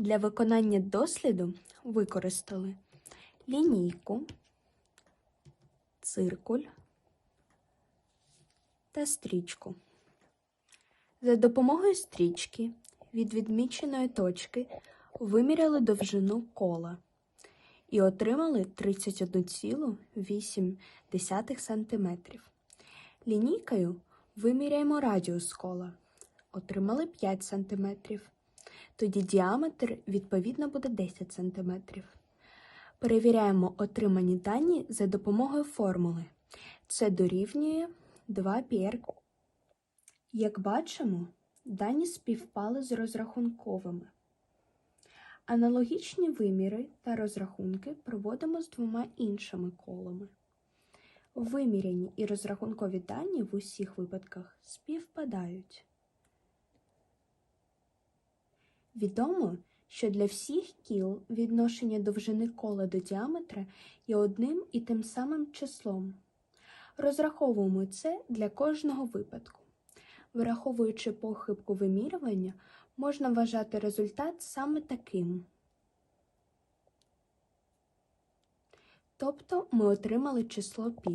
Для виконання досліду використали лінійку, циркуль та стрічку. За допомогою стрічки від відміченої точки виміряли довжину кола і отримали 31,8 см. Лінійкою виміряємо радіус кола. Отримали 5 см. Тоді діаметр відповідно буде 10 см. Перевіряємо отримані дані за допомогою формули. Це дорівнює 2 πr. Як бачимо, дані співпали з розрахунковими. Аналогічні виміри та розрахунки проводимо з двома іншими колами. Виміряні і розрахункові дані в усіх випадках співпадають. Відомо, що для всіх кіл відношення довжини кола до діаметра є одним і тим самим числом. Розраховуємо це для кожного випадку. Враховуючи похибку вимірювання, можна вважати результат саме таким. Тобто ми отримали число π.